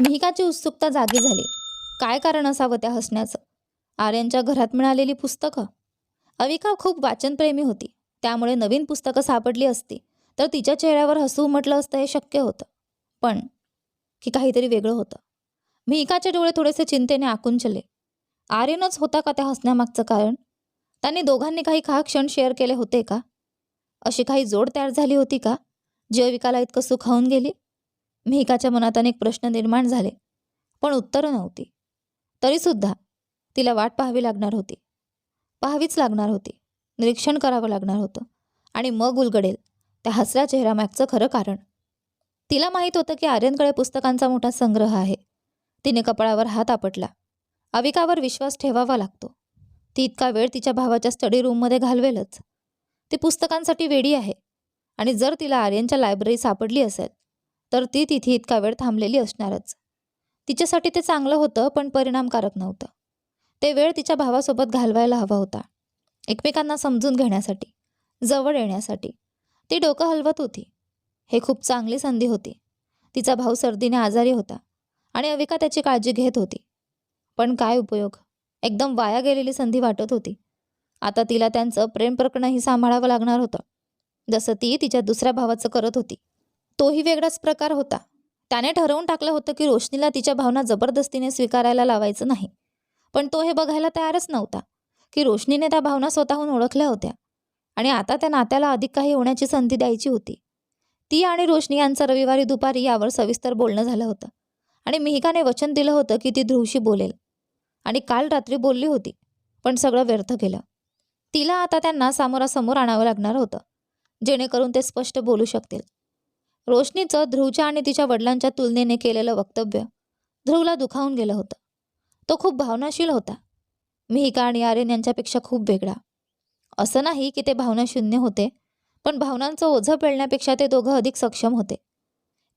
मिहिकाची उत्सुकता जागी झाली. काय कारण असावं त्या हसण्याचं? आर्यांच्या घरात मिळालेली पुस्तकं? अविका खूप वाचनप्रेमी होती. त्यामुळे नवीन पुस्तकं सापडली असती तर तिच्या चेहऱ्यावर हसू म्हटलं असतं हे शक्य होतं. पण की काहीतरी वेगळं होतं. मिहिकाचे डोळे थोडेसे चिंतेने आकुंचले. आर्यनच होता का त्या हसण्यामागचं कारण? त्यांनी दोघांनी काही खा क्षण शेअर केले होते का? अशी काही जोड तयार झाली होती का जी अविकाला इतकं सुखावून गेली? मेहिकाच्या मनात अनेक प्रश्न निर्माण झाले पण उत्तरं नव्हती. तरीसुद्धा तिला वाट पाहावी लागणार होती. पाहावीच लागणार होती. निरीक्षण करावं लागणार होतं. आणि मग उलगडेल त्या हसऱ्या चेहऱ्यामागचं खरं कारण. तिला माहीत होतं की आर्यनकडे पुस्तकांचा मोठा संग्रह आहे. तिने कपाळावर हात आपटला. अविकावर विश्वास ठेवावा लागतो. ती इतका वेळ तिच्या भावाच्या स्टडी रूममध्ये घालवेलच. ती पुस्तकांसाठी वेडी आहे. आणि जर तिला आर्यनच्या लायब्ररी सापडली असेल तर ती तिथे इतका वेळ थांबलेली असणारच. तिच्यासाठी ते चांगलं होतं पण परिणामकारक नव्हतं. ते वेळ तिच्या भावासोबत घालवायला हवा होता एकमेकांना समजून घेण्यासाठी जवळ येण्यासाठी. ती डोकं हलवत होती. हे खूप चांगली संधी होती. तिचा भाऊ सर्दीने आजारी होता आणि अविका त्याची काळजी घेत होती. पण काय उपयोग? एकदम वाया गेलेली संधी वाटत होती. आता तिला त्यांचं प्रेम प्रकरणही सांभाळावं लागणार होतं. जसं ती तिच्या दुसऱ्या भावाचं करत होती. तोही वेगळाच प्रकार होता. त्याने ठरवून टाकलं होतं की रोशनीला तिच्या भावना जबरदस्तीने स्वीकारायला लावायचं नाही. पण तो हे बघायला तयारच नव्हता की रोशनीने त्या भावना स्वतःहून ओळखल्या होत्या आणि आता त्या नात्याला अधिक काही होण्याची संधी द्यायची होती. ती आणि रोशनी यांचं रविवारी दुपारी यावर सविस्तर बोलणं झालं होतं आणि मिहिकाने वचन दिलं होतं की ती ध्रुवशी बोलेल आणि काल रात्री बोलली होती पण सगळं व्यर्थ केलं तिला आता त्यांना सामोरासमोर आणावं लागणार होतं जेणेकरून ते स्पष्ट बोलू शकतील. रोशनीचं ध्रुवच्या आणि तिच्या वडिलांच्या तुलनेने केलेलं वक्तव्य ध्रुवला दुखावून गेलं होतं. तो खूप भावनाशील होता. मिहिका आणि आर्यन यांच्यापेक्षा खूप वेगळा. असं नाही की ते भावनाशून्य होते पण भावनांचं ओझं पेळण्यापेक्षा ते दोघं अधिक सक्षम होते.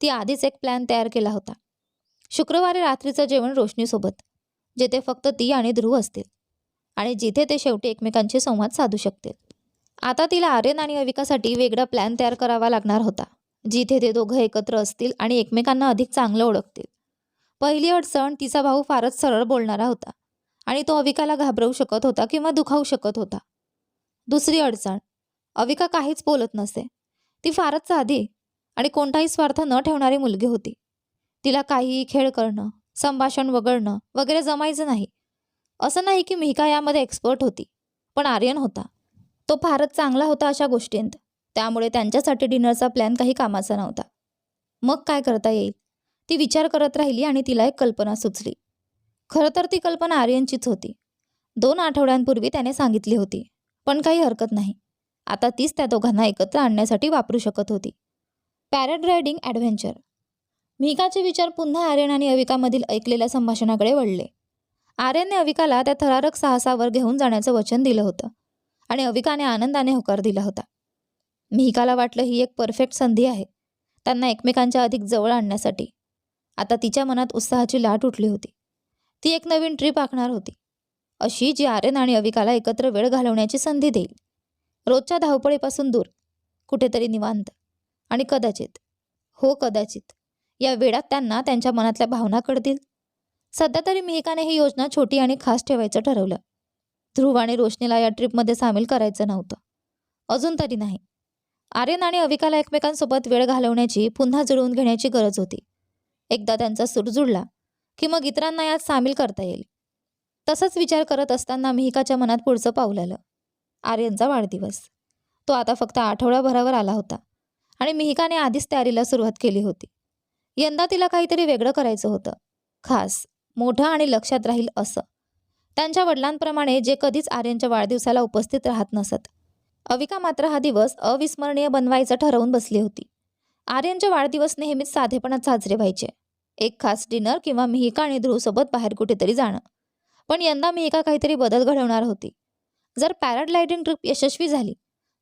ती आधीच एक प्लॅन तयार केला होता. शुक्रवारी रात्रीचं जेवण रोशनीसोबत जिथे फक्त ती आणि ध्रुव असतील आणि जिथे ते शेवटी एकमेकांशी संवाद साधू शकतील. आता तिला आर्यन आणि अविकासाठी वेगळा प्लॅन तयार करावा लागणार होता. जिथे ते दोघं एकत्र असतील आणि एकमेकांना अधिक चांगलं ओळखतील. पहिली अडचण तिचा भाऊ फारच सरळ बोलणारा होता आणि तो अविकाला घाबरवू शकत होता किंवा दुखावू शकत होता. दुसरी अडचण अविका काहीच बोलत नसे. ती फारच साधी आणि कोणताही स्वार्थ न ठेवणारी मुलगी होती. तिला काहीही खेळ करणं संभाषण वगळणं वगैरे जमायचं नाही. असं नाही की मिहिका यामध्ये एक्सपर्ट होती पण आर्यन होता. तो फारच चांगला होता अशा गोष्टींत. त्यामुळे त्यांच्यासाठी डिनरचा प्लॅन काही कामाचा नव्हता. मग काय करता येईल? ती विचार करत राहिली आणि तिला एक कल्पना सुचली. खरं तर ती कल्पना आर्यनचीच होती. दोन आठवड्यांपूर्वी त्याने सांगितली होती पण काही हरकत नाही. आता तीच त्या दोघांना एकत्र आणण्यासाठी वापरू शकत होती. Paragliding adventure. मिहिकाचे विचार पुन्हा आर्यन आणि अविकामधील ऐकलेल्या संभाषणाकडे वळले. आर्यनने अविकाला त्या थरारक साहसावर घेऊन जाण्याचं वचन दिलं होतं आणि अविकाने आनंदाने होकार दिला होता. मिहिकाला वाटलं ही एक परफेक्ट संधी आहे त्यांना एकमेकांच्या अधिक जवळ आणण्यासाठी. आता तिच्या मनात उत्साहाची लाट उठली होती. ती एक नवीन ट्रिप आखणार होती. अशी जी आर्यन आणि अविकाला एकत्र वेळ घालवण्याची संधी देईल. रोजच्या धावपळीपासून दूर कुठेतरी निवांत. आणि कदाचित हो कदाचित या वेळात त्यांना त्यांच्या मनातल्या भावना कळतील. सध्या तरी मिहिकाने ही योजना छोटी आणि खास ठेवायचं ठरवलं. ध्रुव आणि रोशनीला या ट्रिपमध्ये सामील करायचं नव्हतं. अजून तरी नाही. आर्यन आणि अविकाला एकमेकांसोबत वेळ घालवण्याची पुन्हा जुळवून घेण्याची गरज होती. एकदा त्यांचा सूर जुळला की मग इतरांना यात सामील करता येईल. तसंच विचार करत असताना मिहिकाच्या मनात पुढचं पाऊल आलं. आर्यनचा वाढदिवस. तो आता फक्त आठवड्याभरावर आला होता आणि मिहिकाने आधीच तयारीला सुरुवात केली होती. यंदा तिला काहीतरी वेगळं करायचं होतं. खास मोठं आणि लक्षात राहील असं. त्यांच्या वडिलांप्रमाणे जे कधीच आर्यनच्या वाढदिवसाला उपस्थित राहत नसत. अविका मात्र हा दिवस अविस्मरणीय बनवायचं ठरवून बसली होती. आर्यनचे वाढदिवस नेहमीच साधेपणात साजरे व्हायचे. एक खास डिनर किंवा मिहिका आणि ध्रुवसोबत बाहेर कुठेतरी जाणं. पण यंदा मिहिका काहीतरी बदल घडवणार होती. जर पॅराग्लायडिंग ट्रिप यशस्वी झाली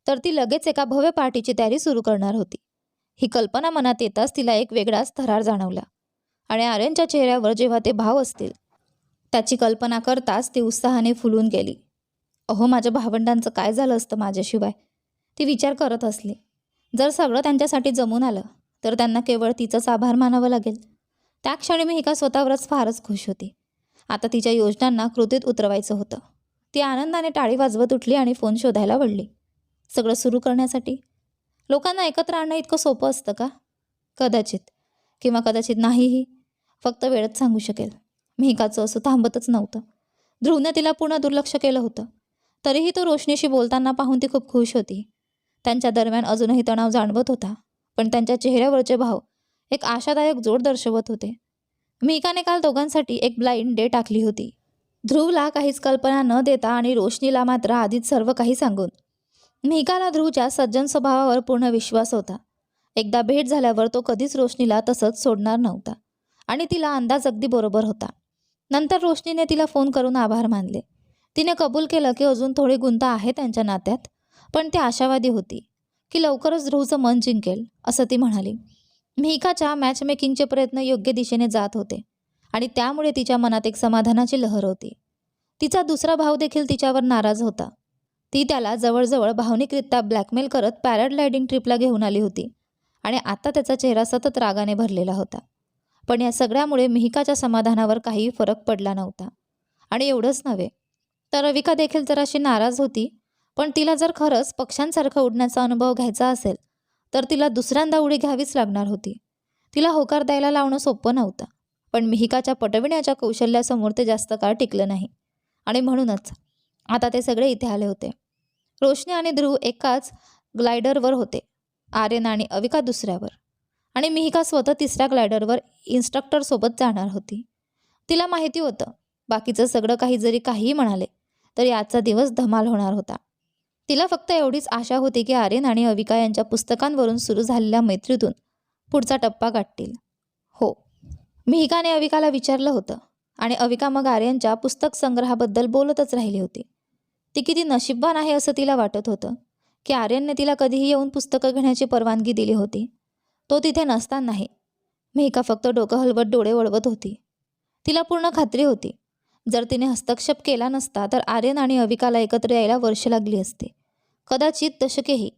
तर ती लगेच एका भव्य पार्टीची तयारी सुरू करणार होती. ही कल्पना मनात येताच तिला एक वेगळाच थरार जाणवला. आणि आर्यनच्या चेहऱ्यावर जेव्हा ते भाव असतील त्याची कल्पना करताच ती उत्साहाने फुलून गेली. अहो माझ्या भावंडांचं काय झालं असतं माझ्याशिवाय? ती विचार करत असली. जर सगळं त्यांच्यासाठी जमून आलं तर त्यांना केवळ तिचंच आभार मानावं लागेल. त्या क्षणी मी एका स्वतःवरच फारच खुश होती. आता तिच्या योजनांना कृतीत उतरवायचं होतं. ती आनंदाने टाळी वाजवत उठली आणि फोन शोधायला वळली. सगळं सुरू करण्यासाठी? लोकांना एकत्र आणणं इतकं सोपं असतं का? कदाचित. किंवा कदाचित नाहीही. फक्त वेळच सांगू शकेल. मेहिकाचं असं थांबतच नव्हतं. ध्रुवनं तिला पुन्हा दुर्लक्ष केलं होतं. तरीही तो रोशनीशी बोलताना पाहून ती खूप खुश होती. त्यांच्या दरम्यान अजूनही तणाव जाणवत होता पण त्यांच्या चेहऱ्यावरचे भाव एक आशादायक जोड दर्शवत होते. मिहिकाने काल दोघांसाठी एक ब्लाइंड डे टाकली होती. ध्रुवला काहीच कल्पना न देता आणि रोशनीला मात्र आधीच सर्व काही सांगून. मिहिकाला ध्रुवच्या सज्जन स्वभावावर पूर्ण विश्वास होता. एकदा भेट झाल्यावर तो कधीच रोशनीला तसंच सोडणार नव्हता आणि तिला अंदाज अगदी बरोबर होता. नंतर रोशनीने तिला फोन करून आभार मानले. तिने कबूल केलं की अजून थोडी गुंता आहे त्यांच्या नात्यात पण ती आशावादी होती की लवकरच ध्रुवचं मन जिंकेल असं ती म्हणाली. मिहिकाच्या मॅचमेकिंगचे प्रयत्न योग्य दिशेने जात होते आणि त्यामुळे तिच्या मनात एक समाधानाची लहर होती. तिचा दुसरा भाऊ देखील तिच्यावर नाराज होता. ती त्याला जवळजवळ भावनिकरित्या ब्लॅकमेल करत पॅराग्लायडिंग ट्रिपला घेऊन आली होती आणि आता त्याचा चेहरा सतत रागाने भरलेला होता. पण या सगळ्यामुळे मिहिकाच्या समाधानावर काही फरक पडला नव्हता. आणि एवढंच नव्हे तर रविका देखील जराशी नाराज होती. पण तिला जर खरंच पक्ष्यांसारखं उडण्याचा अनुभव घ्यायचा असेल तर तिला दुसऱ्यांदा उडी घ्यावीच लागणार होती. तिला होकार द्यायला लावणं सोपं नव्हतं. पण मिहिकाच्या पटविण्याच्या कौशल्यासमोर ते जास्त काळ टिकलं नाही. आणि म्हणूनच आता ते सगळे इथे आले होते. रोशनी आणि ध्रुव एकाच ग्लायडरवर होते. आर्यन आणि अविका दुसऱ्यावर. आणि मिहिका स्वतः तिसऱ्या ग्लायडरवर इन्स्ट्रक्टरसोबत जाणार होती. तिला माहिती होतं. बाकीचं सगळं काही जरी काहीही म्हणाले तरी आजचा दिवस धमाल होणार होता. तिला फक्त एवढीच आशा होती की आर्यन आणि अविका यांच्या पुस्तकांवरून सुरू झालेल्या मैत्रीतून पुढचा टप्पा गाठतील. हो मिहिकाने अविकाला विचारलं होतं आणि अविका मग आर्यनच्या पुस्तक संग्रहाबद्दल बोलतच राहिली होती. ती किती नशीबवान आहे असं तिला वाटत होतं की आर्यनने तिला कधीही येऊन पुस्तकं घेण्याची परवानगी दिली होती. तो तिथे नसतानाही मेहिका फक्त डोकं हलवत डोळे वळवत होती. तिला पूर्ण खात्री होती जर तिने हस्तक्षेप केला नसता तर आर्यन आणि अविकाला एकत्र यायला वर्ष लागली असते. कदाचित दशकेही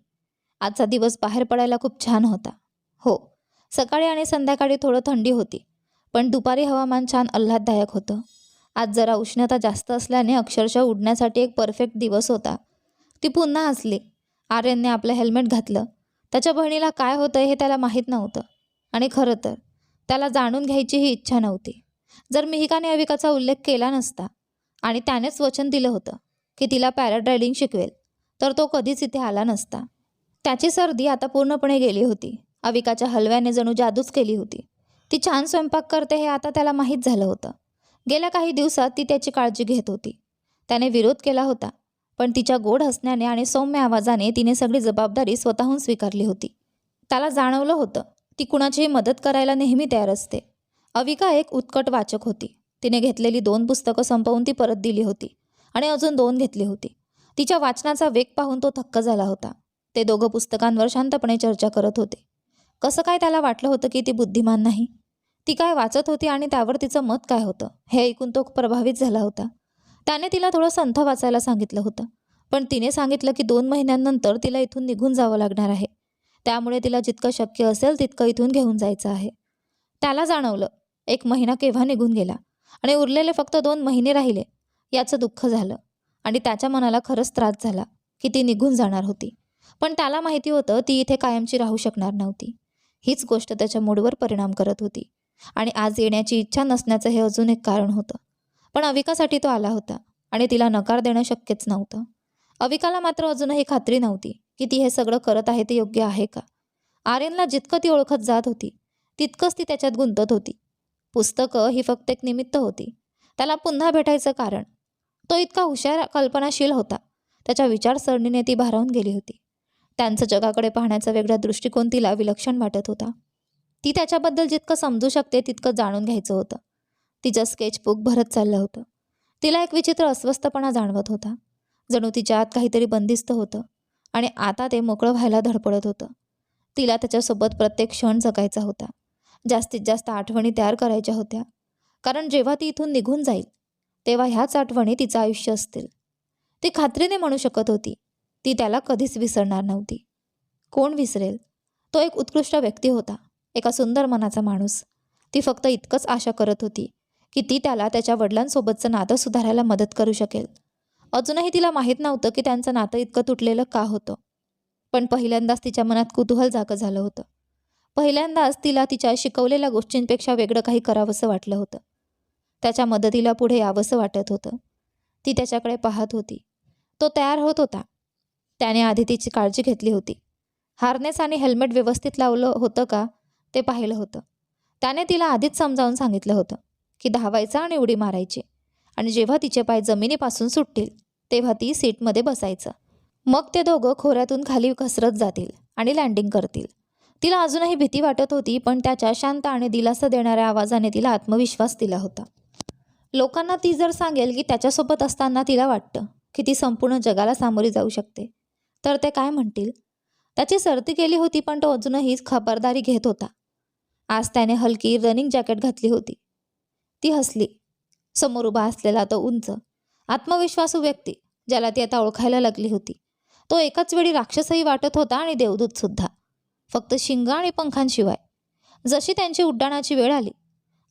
आजचा दिवस बाहेर पडायला खूप छान होता. हो सकाळी आणि संध्याकाळी थोडं थंडी होती पण दुपारी हवामान छान आल्हाददायक होतं. आज जरा उष्णता जास्त असल्याने अक्षरशः उडण्यासाठी एक परफेक्ट दिवस होता. ती पुन्हा हसली. आर्यनने आपलं हेल्मेट घातलं. त्याच्या बहिणीला काय होतं हे त्याला माहीत नव्हतं. आणि खरं तर त्याला जाणून घ्यायचीही इच्छा नव्हती. जर मिहिकाने अविकाचा उल्लेख केला नसता आणि त्यानेच वचन दिलं होतं की तिला पॅराड्रायडिंग शिकवेल तर तो कधीच इथे आला नसता. त्याची सर्दी आता पूर्णपणे गेली होती. अविकाच्या हलव्याने जणू जादूच केली होती. ती छान स्वयंपाक करते हे आता त्याला माहीत झालं होतं. गेल्या काही दिवसात ती त्याची काळजी घेत होती. त्याने विरोध केला होता पण तिच्या गोड हसण्याने आणि सौम्य आवाजाने तिने सगळी जबाबदारी स्वतःहून स्वीकारली होती. त्याला जाणवलं होतं ती कुणाचीही मदत करायला नेहमी तयार असते. अविका एक उत्कट वाचक होती. तिने घेतलेली दोन पुस्तकं संपवून ती परत दिली होती आणि अजून दोन घेतली होती. तिच्या वाचनाचा वेग पाहून तो थक्क झाला होता. ते दोघं पुस्तकांवर शांतपणे चर्चा करत होते. कसं काय त्याला वाटलं होतं की ती बुद्धिमान नाही? ती काय वाचत होती आणि त्यावर तिचं मत काय होतं? हे ऐकून तो प्रभावित झाला होता. त्याने तिला थोडं संथ वाचायला सांगितलं होतं. पण तिने सांगितलं की दोन महिन्यांनंतर तिला इथून निघून जावं लागणार आहे. त्यामुळे तिला जितकं शक्य असेल तितकं इथून घेऊन जायचं आहे. त्याला जाणवलं एक महिना केव्हा निघून गेला? आणि उरलेले फक्त दोन महिने राहिले. याचं दुःख झालं. आणि त्याच्या मनाला खरंच त्रास झाला की ती निघून जाणार होती. पण त्याला माहिती होतं ती इथे कायमची राहू शकणार नव्हती. हीच गोष्ट त्याच्या मूडवर परिणाम करत होती. आणि आज येण्याची इच्छा नसण्याचं हे अजून एक कारण होतं. पण अविकासाठी तो आला होता आणि तिला नकार देणं शक्यच नव्हतं. अविकाला मात्र अजूनही खात्री नव्हती की ती हे सगळं करत आहे ते योग्य आहे का? आर्यनला जितकं ती ओळखत जात होती तितकंच ती त्याच्यात गुंतत होती. पुस्तकं ही फक्त एक निमित्त होती. त्याला पुन्हा भेटायचं कारण. तो इतका हुशार कल्पनाशील होता. त्याच्या विचारसरणीने ती भारावून गेली होती. त्यांचं जगाकडे पाहण्याचा वेगळा दृष्टिकोन तिला विलक्षण वाटत होता. ती त्याच्याबद्दल जितकं समजू शकते तितकं जाणून घ्यायचं होतं. तिचं स्केचबुक भरत चाललं होतं. तिला एक विचित्र अस्वस्थपणा जाणवत होता. जणू तिच्या आत काहीतरी बंदिस्त होतं आणि आता ते मोकळं व्हायला धडपडत होतं. तिला त्याच्यासोबत प्रत्येक क्षण जगायचा होता. जास्तीत जास्त आठवणी तयार करायच्या होत्या. कारण जेव्हा ती इथून निघून जाईल तेव्हा ह्याच आठवणी तिचं आयुष्य असतील. ती खात्रीने म्हणू शकत होती ती त्याला कधीच विसरणार नव्हती. कोण विसरेल? तो एक उत्कृष्ट व्यक्ती होता एका सुंदर मनाचा माणूस. ती फक्त इतकंच आशा करत होती की ती त्याला त्याच्या वडिलांसोबतचं नातं सुधारायला मदत करू शकेल. अजूनही तिला माहीत नव्हतं की त्यांचं नातं इतकं तुटलेलं का होतं. पण पहिल्यांदाच तिच्या मनात कुतूहल जागं झालं होतं. पहिल्यांदाच तिला तिच्या शिकवलेल्या गोष्टींपेक्षा वेगळं काही करावंसं वाटलं होतं. त्याच्या मदतीला पुढे यावंसं वाटत होतं. ती त्याच्याकडे पाहत होती. तो तयार होत होता. त्याने आधी तिची काळजी घेतली होती. हार्नेस आणि हेल्मेट व्यवस्थित लावलं होतं का ते पाहिलं होतं. त्याने तिला आधीच समजावून सांगितलं होतं की धावायचं आणि उडी मारायची आणि जेव्हा तिचे पाय जमिनीपासून सुटतील तेव्हा ती सीटमध्ये बसायचं. मग ते दोघं खोऱ्यातून खाली घसरत जातील आणि लँडिंग करतील. तिला अजूनही भीती वाटत होती पण त्याच्या शांत आणि दिलासा देणाऱ्या आवाजाने तिला आत्मविश्वास दिला होता. लोकांना ती जर सांगेल की त्याच्यासोबत असताना तिला वाटतं की ती संपूर्ण जगाला सामोरी जाऊ शकते तर ते काय म्हणतील? त्याची सर्ती केली होती पण तो अजूनही खबरदारी घेत होता. आज त्याने हलकी रनिंग जॅकेट घातली होती. ती हसली. समोर उभा असलेला तो उंच आत्मविश्वासू व्यक्ती ज्याला ती आता ओळखायला लागली होती. तो एकाच वेळी राक्षसही वाटत होता आणि देवदूत सुद्धा. फक्त शिंग आणि पंखांशिवाय. जशी त्यांची उड्डाणाची वेळ आली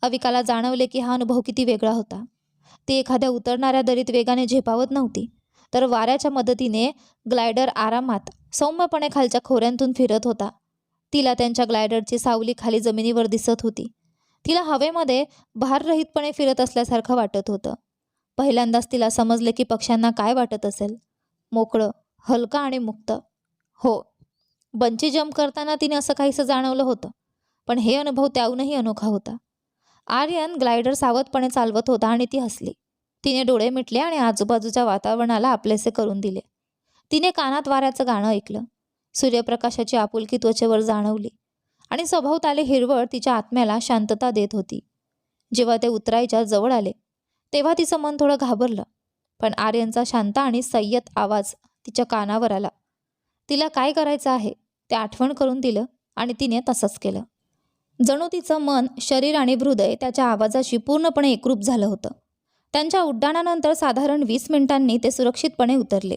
अविकाला जाणवले की हा अनुभव किती वेगळा होता. ती एखाद्या उतरणाऱ्या दरीत वेगाने झेपावत नव्हती तर वाऱ्याच्या मदतीने ग्लायडर आरामात सौम्यपणे खालच्या खोऱ्यांतून फिरत होता. तिला त्यांच्या ग्लायडरची सावली खाली जमिनीवर दिसत होती. तिला हवेमध्ये भाररहितपणे फिरत असल्यासारखं वाटत होतं. पहिल्यांदाच तिला समजले की पक्ष्यांना काय वाटत असेल. मोकळं हलकं आणि मुक्त. हो बंची जम्प करताना तिने असं काहीसं जाणवलं होतं. पण हे अनुभव त्याहूनही अनोखा होता. आर्यन ग्लायडर सावधपणे चालवत होता आणि ती हसली. तिने डोळे मिटले आणि आजूबाजूच्या वातावरणाला आपलेसे करून दिले. तिने कानात वाऱ्याचं गाणं ऐकलं. सूर्यप्रकाशाची आपुलकी त्वचेवर जाणवली. आणि सभोवताली हिरवळ तिच्या आत्म्याला शांतता देत होती. जेव्हा ते उतरायच्या जवळ आले तेव्हा तिचं मन थोडं घाबरलं. पण आर्यनचा शांत आणि संयत आवाज तिच्या कानावर आला. तिला काय करायचं आहे? ते आठवण करून दिलं आणि तिने तसंच केलं. जणू तिचं मन शरीर आणि हृदय त्याच्या आवाजाशी पूर्णपणे एकरूप झालं होतं. त्यांच्या उड्डाणानंतर साधारण वीस मिनिटांनी ते सुरक्षितपणे उतरले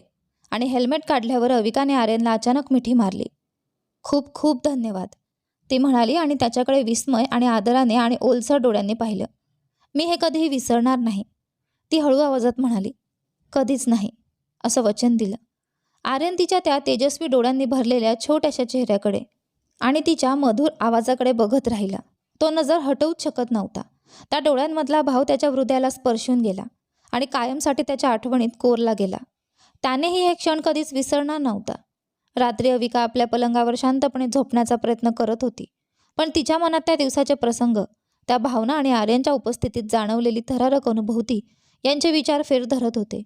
आणि हेल्मेट काढल्यावर अविकाने आर्यनला अचानक मिठी मारली. खूप खूप धन्यवाद. ती म्हणाली आणि त्याच्याकडे विस्मय आणि आदराने आणि ओलसर डोळ्यांनी पाहिलं. मी हे कधीही विसरणार नाही. ती हळू आवाजात म्हणाली कधीच नाही असं वचन दिलं. आर्यन तिच्या त्या तेजस्वी डोळ्यांनी भरलेल्या छोट्याशा चेहऱ्याकडे आणि तिच्या मधुर आवाजाकडे बघत राहिला. तो नजर हटवूच शकत नव्हता. त्या डोळ्यांमधला भाव त्याच्या हृदयाला स्पर्शून गेला आणि कायमसाठी त्याच्या आठवणीत कोरला गेला. त्यानेही हे क्षण कधीच विसरणार नव्हता. रात्री अविका आपल्या पलंगावर शांतपणे झोपण्याचा प्रयत्न करत होती पण तिच्या मनात त्या दिवसाचे प्रसंग त्या भावना आणि आर्यनच्या उपस्थितीत जाणवलेली थरारक अनुभूती यांचे विचार फेर धरत होते.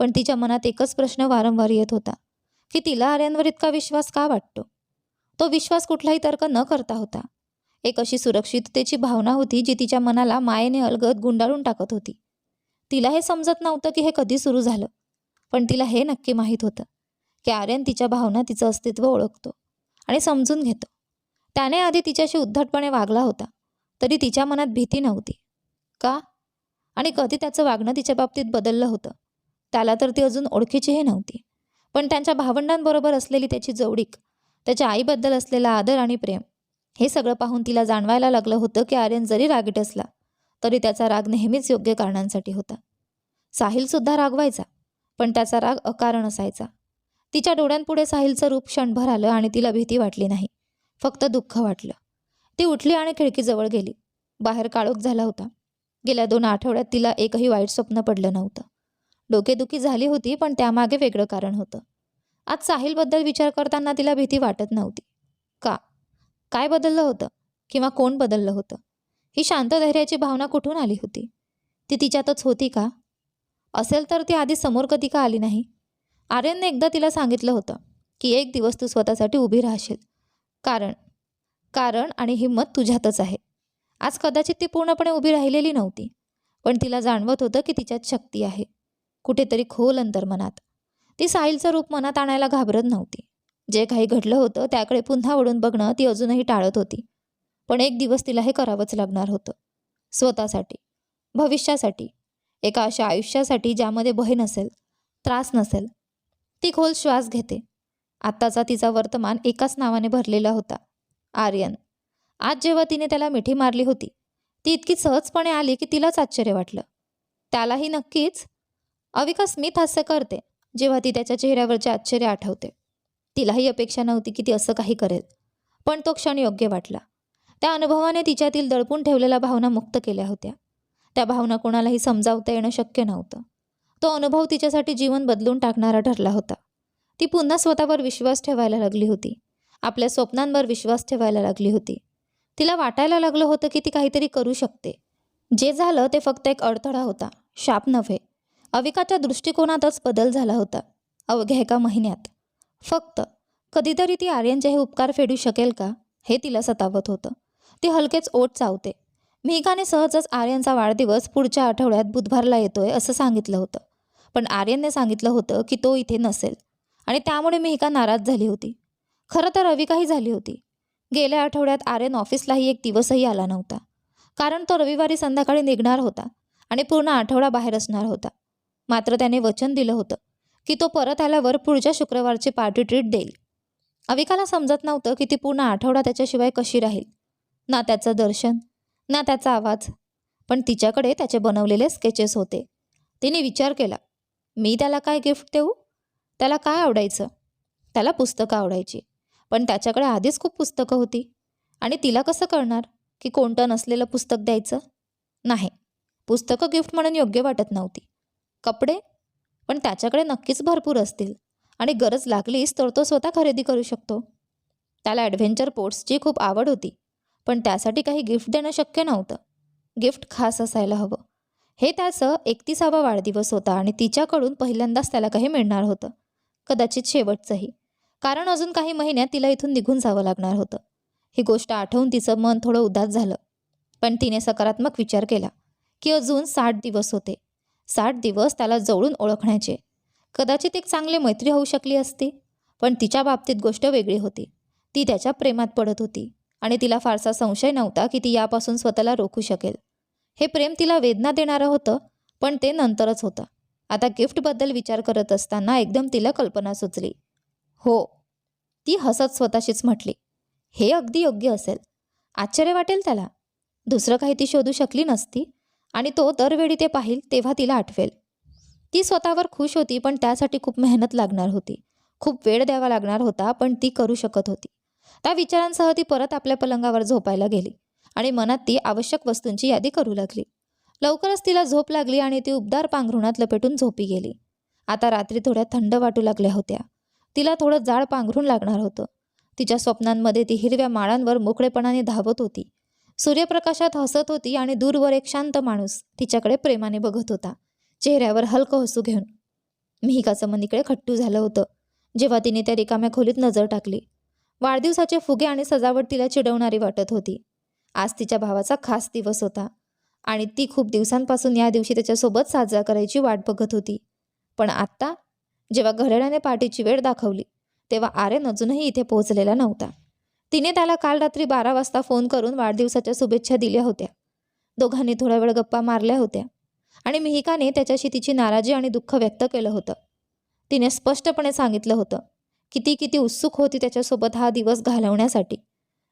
पण तिच्या मनात एकच प्रश्न वारंवार येत होता की तिला आर्यांवर इतका विश्वास का वाटतो? तो विश्वास कुठलाही तर्क न करता होता. एक अशी सुरक्षिततेची भावना होती जी तिच्या मनाला मायेने अलगद गुंडाळून टाकत होती. तिला हे समजत नव्हतं की हे कधी सुरू झालं पण तिला हे नक्की माहीत होतं की आर्यन तिच्या भावना तिचं अस्तित्व ओळखतो आणि समजून घेतो. त्याने आधी तिच्याशी उद्धटपणे वागला होता तरी तिच्या मनात भीती नव्हती. का? आणि कधी त्याचं वागणं तिच्या बाबतीत बदललं होतं? त्याला तर ती अजून ओळखीचीही नव्हती. पण त्यांच्या भावंडांबरोबर असलेली त्याची जवळीक त्याच्या आईबद्दल असलेला आदर आणि प्रेम हे सगळं पाहून तिला जाणवायला लागलं होतं की आर्यन जरी रागीट असला तरी त्याचा राग नेहमीच योग्य कारणांसाठी होता. साहिलसुद्धा रागवायचा पण त्याचा राग अकारण असायचा. तिच्या डोळ्यांपुढे साहिलचं रूप क्षणभर आलं आणि तिला भीती वाटली नाही फक्त दुःख वाटलं. ती उठली आणि खिडकीजवळ गेली. बाहेर काळोख झाला होता. गेल्या दोन आठवड्यात तिला एकही वाईट स्वप्न पडलं नव्हतं. डोकेदुखी झाली होती पण त्यामागे वेगळं कारण होतं. आज साहिलबद्दल विचार करताना तिला भीती वाटत नव्हती. का? काय बदललं होतं? किंवा कोण बदललं होतं? ही शांत धैर्याची भावना कुठून आली होती? ती तिच्यातच होती का? असेल तर ती आधी समोर कधी का आली नाही? आर्यनने एकदा तिला सांगितलं होतं की एक दिवस तू स्वतःसाठी उभी राहशील. कारण कारण आणि हिंमत तुझ्यातच आहे. आज कदाचित ती पूर्णपणे उभी राहिलेली नव्हती पण तिला जाणवत होतं की तिच्यात शक्ती आहे. कुठेतरी खोल अंतर्मनात ती साहिलचं रूप मनात आणायला घाबरत नव्हती. जे काही घडलं होतं त्याकडे पुन्हा वळून बघणं ती अजूनही टाळत होती. पण एक दिवस तिला हे करावंच लागणार होतं. स्वतःसाठी भविष्यासाठी एका अशा आयुष्यासाठी ज्यामध्ये भय नसेल त्रास नसेल. ती खोल श्वास घेते. आत्ताचा तिचा वर्तमान एकाच नावाने भरलेला होता आर्यन. आज जेव्हा तिने त्याला मिठी मारली होती ती इतकी सहजपणे आली की तिलाच आश्चर्य वाटलं. त्यालाही नक्कीच अविका स्मित हास्य करते जेव्हा ती त्याच्या चेहऱ्यावरचे आश्चर्य आठवते. तिलाही अपेक्षा नव्हती की ती असं काही करेल पण तो क्षण योग्य वाटला. त्या अनुभवाने तिच्यातील दडपून ठेवलेल्या भावना मुक्त केल्या होत्या. त्या भावना कोणालाही समजावता येणं शक्य नव्हतं. तो अनुभव तिच्यासाठी जीवन बदलून टाकणारा ठरला होता. ती पुन्हा स्वतःवर विश्वास ठेवायला लागली होती. आपल्या स्वप्नांवर विश्वास ठेवायला लागली होती. तिला वाटायला लागलं होतं की ती काहीतरी करू शकते. जे झालं ते फक्त एक अडथळा होता शाप नव्हे. अविकाच्या दृष्टिकोनातच बदल झाला होता अवघ्या एका महिन्यात. फक्त कधीतरी ती आर्यनचे हे उपकार फेडू शकेल का हे तिला सतावत होतं. ती हलकेच ओट चावते. मिहिकाने सहजच आर्यनचा वाढदिवस पुढच्या आठवड्यात बुधवारला येतोय असं सांगितलं होतं. पण आर्यनने सांगितलं होतं की तो इथे नसेल. आणि त्यामुळे मिहिका नाराज झाली होती. खरं तर अविकाही झाली होती. गेल्या आठवड्यात आर्यन ऑफिसलाही एक दिवसही आला नव्हता. कारण तो रविवारी संध्याकाळी निघणार होता आणि पूर्ण आठवडा बाहेर असणार होता. मात्र त्याने वचन दिलं होतं की तो परत आल्यावर पुढच्या शुक्रवारची पार्टी ट्रीट देईल. अविकाला समजत नव्हतं की ती पूर्ण आठवडा त्याच्याशिवाय कशी राहील. ना त्याचं दर्शन ना त्याचा आवाज. पण तिच्याकडे त्याचे बनवलेले स्केचेस होते. तिने विचार केला मी त्याला काय गिफ्ट देऊ? त्याला काय आवडायचं? त्याला पुस्तकं आवडायची. पण त्याच्याकडे आधीच खूप पुस्तकं होती. आणि तिला कसं कळणार की कोणतं नसलेलं पुस्तक द्यायचं? नाही. पुस्तकं गिफ्ट म्हणून योग्य वाटत नव्हती. कपडे? पण त्याच्याकडे नक्कीच भरपूर असतील. आणि गरज लागलीच तर तो स्वतः खरेदी करू शकतो. त्याला ॲडव्हेंचर पोर्ट्सची खूप आवड होती. पण त्यासाठी काही गिफ्ट देणं शक्य नव्हतं. गिफ्ट खास असायला हवं. हे त्याचं एकतीसावा वाढदिवस होता आणि तिच्याकडून पहिल्यांदाच त्याला काही मिळणार होतं. कदाचित शेवटचंही. कारण अजून काही महिन्यात तिला इथून निघून जावं लागणार होतं. ही गोष्ट आठवून तिचं मन थोडं उदास झालं. पण तिने सकारात्मक विचार केला की अजून साठ दिवस होते. साठ दिवस त्याला जवळून ओळखण्याचे. कदाचित एक चांगली मैत्री होऊ शकली असती पण तिच्या बाबतीत गोष्ट वेगळी होती. ती त्याच्या प्रेमात पडत होती आणि तिला फारसा संशय नव्हता की ती यापासून स्वतःला रोखू शकेल. हे प्रेम तिला वेदना देणारं होतं पण ते नंतरच होतं. आता गिफ्टबद्दल विचार करत असताना एकदम तिला कल्पना सुचली. हो ती हसत स्वतःशीच म्हटली. हे अगदी योग्य असेल. आश्चर्य वाटेल त्याला. दुसरं काही ती शोधू शकली नसती आणि तो दरवेळी ते पाहिल तेव्हा तिला आठवेल. ती स्वतःवर खुश होती पण त्यासाठी खूप मेहनत लागणार होती. खूप वेळ द्यावा लागणार होता पण ती करू शकत होती. त्या विचारांसह ती परत आपल्या पलंगावर झोपायला गेली आणि मनात ती आवश्यक वस्तूंची यादी करू लागली. लवकरच तिला झोप लागली आणि ती उबदार पांघरुणात लपेटून झोपी गेली. आता रात्री थोड्या थंड वाटू लागल्या होत्या. तिला थोडं जाड पांघरून लागणार होतं. तिच्या स्वप्नांमध्ये ती हिरव्या माळांवर मोकळेपणाने धावत होती. सूर्यप्रकाशात हसत होती आणि दूरवर एक शांत माणूस तिच्याकडे प्रेमाने बघत होता. चेहऱ्यावर हलकं हसू घेऊन. मिहिकाचं मन इकडे खट्टू झालं होतं. जेव्हा तिने त्या रिकाम्या खोलीत नजर टाकली. वाढदिवसाचे फुगे आणि सजावट तिला चिडवणारी वाटत होती. आज तिच्या भावाचा खास दिवस होता. आणि ती खूप दिवसांपासून या दिवशी त्याच्यासोबत साजरा करायची वाट बघत होती. पण आत्ता जेव्हा घड्याळाने पार्टीची वेळ दाखवली तेव्हा आर्यन अजूनही इथे पोहोचलेला नव्हता. तिने त्याला काल रात्री बारा वाजता फोन करून वाढदिवसाच्या शुभेच्छा दिल्या होत्या. दोघांनी थोडा वेळ गप्पा मारल्या होत्या आणि मिहिकाने त्याच्याशी तिची नाराजी आणि दुःख व्यक्त केलं होतं. तिने स्पष्टपणे सांगितलं होतं की ती किती उत्सुक होती त्याच्यासोबत हा दिवस घालवण्यासाठी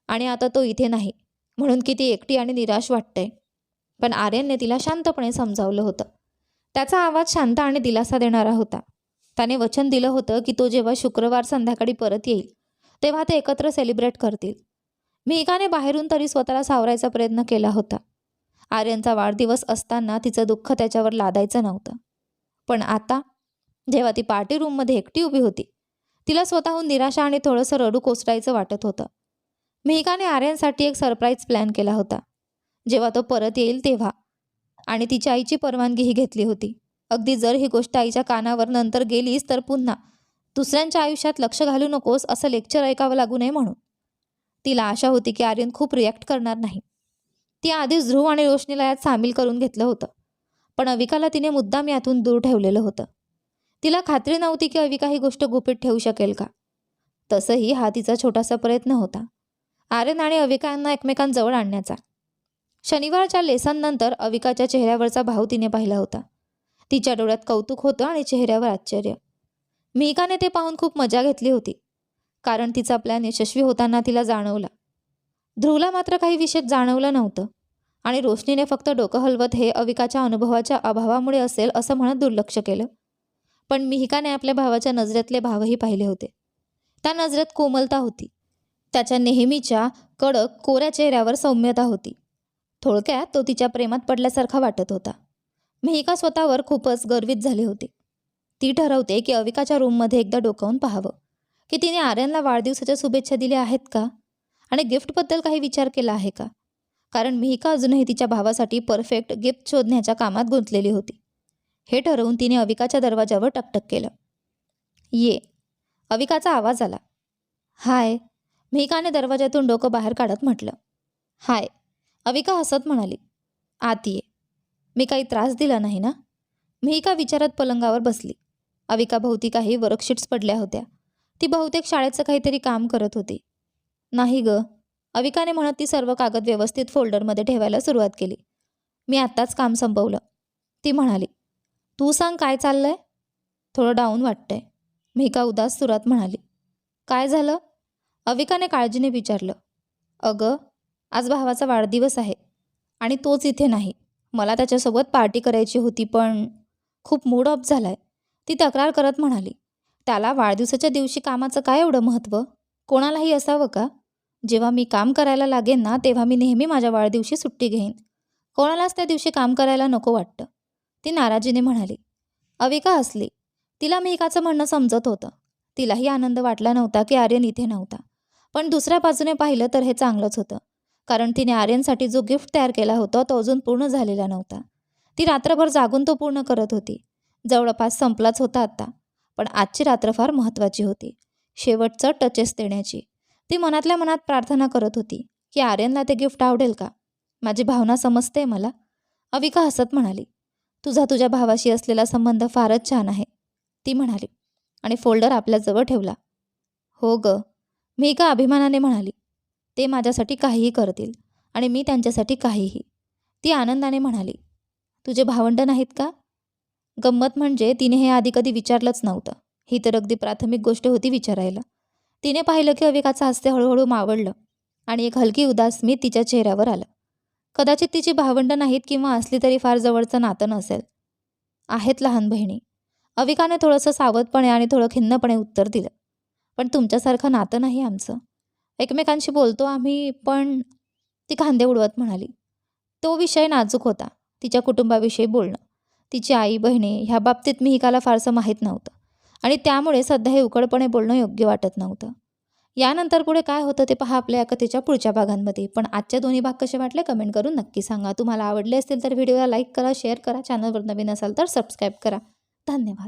आणि आता तो इथे नाही म्हणून किती एकटी आणि निराश वाटते. पण आर्यनने तिला शांतपणे समजावलं होतं. त्याचा आवाज शांत आणि दिलासा देणारा होता. त्याने वचन दिलं होतं की तो जेव्हा शुक्रवार संध्याकाळी परत येईल तेव्हा ते एकत्र सेलिब्रेट करतील. मिहिकाने बाहेरून तरी स्वतःला सावरायचा प्रयत्न केला होता. आर्यनचा वाढदिवस असताना तिचं दुःख त्याच्यावर लादायचं नव्हतं. पण आता जेव्हा ती पार्टी रूममध्ये एकटी उभी होती तिला स्वतःहून निराशा आणि थोडंसं रडू कोसळायचं वाटत होतं. मेहिकाने आर्यनसाठी एक सरप्राईज प्लॅन केला होता. जेव्हा तो परत येईल तेव्हा. आणि तिच्या आईची परवानगीही घेतली होती. अगदी जर ही गोष्ट आईच्या कानावर नंतर गेलीस तर पुन्हा दुसऱ्यांच्या आयुष्यात लक्ष घालू नकोस असं लेक्चर ऐकावं लागू नये म्हणून. तिला आशा होती की आर्यन खूप रिॲक्ट करणार नाही. ती आधीच ध्रुव आणि रोशनीला यात सामील करून घेतलं होतं. पण अविकाला तिने मुद्दाम यातून दूर ठेवलेलं होतं. तिला खात्री नव्हती की अविका ही गोष्ट गुपित ठेवू शकेल का. तसंही हा तिचा छोटासा प्रयत्न होता. आर्यन आणि अविकांना एकमेकांजवळ आणण्याचा. शनिवारच्या लेसननंतर अविकाच्या चेहऱ्यावरचा भाव तिने पाहिला होता. तिच्या डोळ्यात कौतुक होतं आणि चेहऱ्यावर आश्चर्य. मिहिकाने ते पाहून खूप मजा घेतली होती कारण तिचा प्लॅन यशस्वी होताना तिला जाणवला. ध्रुवला मात्र काही विशेष जाणवलं नव्हतं आणि रोशनीने फक्त डोकं हलवत हे अविकाच्या अनुभवाच्या अभावामुळे असेल असं म्हणत दुर्लक्ष केलं. पण मिहिकाने आपल्या भावाच्या नजरेतले भावही पाहिले होते. त्या नजरेत कोमलता होती. त्याच्या नेहमीच्या कडक कोऱ्या चेहऱ्यावर सौम्यता होती. थोडक्यात तो तिच्या प्रेमात पडल्यासारखा वाटत होता. मिहिका स्वतःवर खूपच गर्वित झाली होती. ती ठरवते की अविकाच्या रूममध्ये एकदा डोकावून पाहावं. की तिने आर्यनला वाढदिवसाच्या शुभेच्छा दिल्या आहेत का? आणि गिफ्टबद्दल काही विचार केला आहे का? कारण मिहिका अजूनही तिच्या भावासाठी परफेक्ट गिफ्ट शोधण्याच्या कामात गुंतलेली होती. हे ठरवून तिने अविकाच्या दरवाजावर टकटक केलं. ये. अविकाचा आवाज आला. हाय. मिहिकाने दरवाजातून डोकं बाहेर काढत म्हटलं. हाय. अविका हसत म्हणाली. आत ये. मी काही त्रास दिला नाही ना? मिहिका विचारात पलंगावर बसली. अविकाभोवती काही वर्कशीट्स पडल्या होत्या. ती बहुतेक शाळेचं काहीतरी काम करत होती. नाही ग अविकाने म्हणत ती सर्व कागद व्यवस्थित फोल्डरमध्ये ठेवायला सुरुवात केली. मी आत्ताच काम संपवलं. ती म्हणाली तू सांग काय चाललंय? थोडं डाऊन वाटतंय. मिहिका उदास सुरात म्हणाली काय झालं? अविकाने काळजीने विचारलं अगं आज भावाचा वाढदिवस आहे आणि तोच इथे नाही. मला त्याच्यासोबत पार्टी करायची होती पण खूप मूड ऑफ झालाय. ती तक्रार करत म्हणाली त्याला वाढदिवसाच्या दिवशी कामाचं काय एवढं महत्त्व? कोणालाही असावं का? जेव्हा मी काम करायला लागेन ना तेव्हा मी नेहमी माझ्या वाढदिवशी सुट्टी घेईन. कोणालाच त्या दिवशी काम करायला नको वाटतं. ती नाराजीने म्हणाली अविका हसली तिला मिहिकाचं म्हणणं समजत होतं. तिलाही आनंद वाटला नव्हता की आर्यन इथे नव्हता. पण दुसऱ्या बाजूने पाहिलं तर हे चांगलंच होतं. कारण तिने आर्यनसाठी जो गिफ्ट तयार केला होता तो अजून पूर्ण झालेला नव्हता. ती रात्रभर जागून तो पूर्ण करत होती. जवळपास संपलाच होता आता पण आजची रात्र फार महत्त्वाची होती. शेवटचं टचेस देण्याची. ती मनातल्या मनात प्रार्थना करत होती की आर्यनला ते गिफ्ट आवडेल का? माझी भावना समजते मला. अविका हसत म्हणाली तुझा तुझ्या भावाशी असलेला संबंध फारच छान आहे. ती म्हणाली आणि फोल्डर आपल्याजवळ ठेवला. हो ग. मी एका अभिमानाने म्हणाली ते माझ्यासाठी काहीही करतील आणि मी त्यांच्यासाठी काहीही. ती आनंदाने म्हणाली तुझे भावंड नाहीत का? गंमत म्हणजे तिने हे आधी कधी विचारलंच नव्हतं. ही तर अगदी प्राथमिक गोष्ट होती विचारायला. तिने पाहिलं की अविकाचं हस्ते हळूहळू मावळलं आणि एक हलकी उदासमी तिच्या चेहऱ्यावर आलं. कदाचित तिची भावंड नाहीत किंवा असली तरी फार जवळचं नातं नसेल. आहेत लहान बहिणी. अविकाने थोडंसं सावधपणे आणि थोडं खिन्नपणे उत्तर दिलं. पण तुमच्यासारखं नातं नाही आमचं. एकमेकांशी बोलतो आम्ही पण ती खांदे उडवत म्हणाली. तो विषय नाजूक होता. तिच्या कुटुंबाविषयी बोलणं. तिची आई बहिणी ह्या बाबतीत मिहिकाला फारसं माहीत नव्हतं आणि त्यामुळे सध्या हे उकडपणे बोलणं योग्य वाटत नव्हतं. यानंतर पुढे काय होतं ते पहा आपल्या या कथेच्या पुढच्या भागांमध्ये. पण आजच्या दोन्ही भाग कसे वाटले कमेंट करून नक्की सांगा. तुम्हाला आवडले असतील तर व्हिडिओला लाईक करा शेअर करा. चॅनलवर नवीन असाल तर सबस्क्राईब करा. धन्यवाद.